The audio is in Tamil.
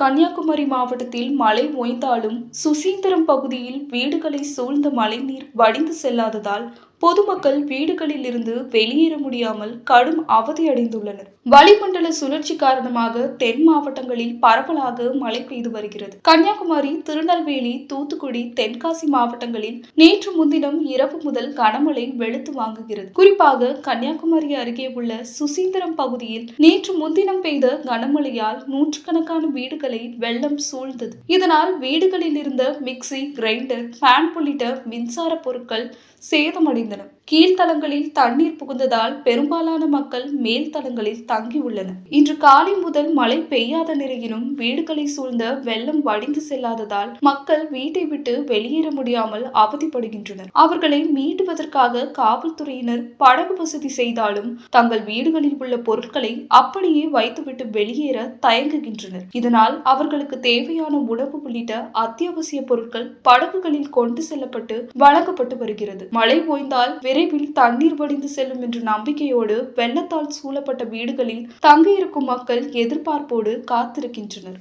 கன்னியாகுமரி மாவட்டத்தில் மழை ஓய்ந்தாலும் சுசீந்திரம் பகுதியில் வீடுகளை சூழ்ந்த மழைநீர் வடிந்து செல்லாததால் பொதுமக்கள் வீடுகளில் இருந்து வெளியேற முடியாமல் கடும் அவதியடைந்துள்ளனர் வளிமண்டல சுழற்சி காரணமாக தென் மாவட்டங்களில் பரவலாக மழை பெய்து வருகிறது. கன்னியாகுமரி திருநெல்வேலி தூத்துக்குடி தென்காசி மாவட்டங்களில் நேற்று முன்தினம் இரவு முதல் கனமழை வெளுத்து வாங்குகிறது. குறிப்பாக கன்னியாகுமரி அருகே உள்ள சுசீந்திரம் பகுதியில் நேற்று முன்தினம் பெய்த கனமழையால் நூற்றுக்கணக்கான வீடுகளை வெள்ளம் சூழ்ந்தது. இதனால் வீடுகளில் இருந்த மிக்சி கிரைண்டர் ஃபேன் உள்ளிட்ட மின்சார பொருட்கள் சேதமடைந்தன கீழ்த்தளங்களில் தண்ணீர் புகுந்ததால் பெரும்பாலான மக்கள் மேல் தளங்களில் தங்கியுள்ளனர். இன்று காலை முதல் மழை பெய்யாத நிலையிலும் வீடுகளை சூழ்ந்த வெள்ளம் வடிந்து செல்லாததால் மக்கள் வீட்டை விட்டு வெளியேற முடியாமல் அவதிப்படுகின்றனர். அவர்களை மீட்டுவதற்காக காவல்துறையினர் படகு வசதி செய்தாலும் தங்கள் வீடுகளில் உள்ள பொருட்களை அப்படியே வைத்துவிட்டு வெளியேற தயங்குகின்றனர். இதனால் அவர்களுக்கு தேவையான உணவு உள்ளிட்ட அத்தியாவசிய பொருட்கள் படகுகளில் கொண்டு செல்லப்பட்டு வழங்கப்பட்டு வருகிறது. மழை ஓய்ந்தால் விரைவில் தண்ணீர் வடிந்து செல்லும் என்ற நம்பிக்கையோடு வெள்ளத்தால் சூழப்பட்ட வீடுகளில் தங்கியிருக்கும் மக்கள் எதிர்பார்ப்போடு காத்திருக்கின்றனர்.